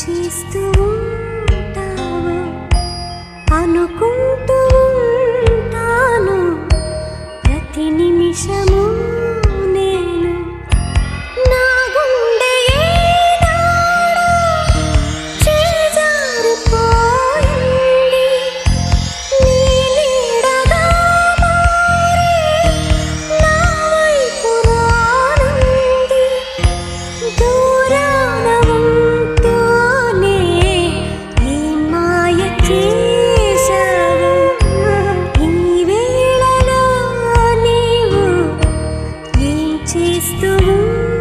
చేస్తూ ఉంటాను అనుకుంటూ ఉంటాను. ప్రతి నిమిషము చేస్తూ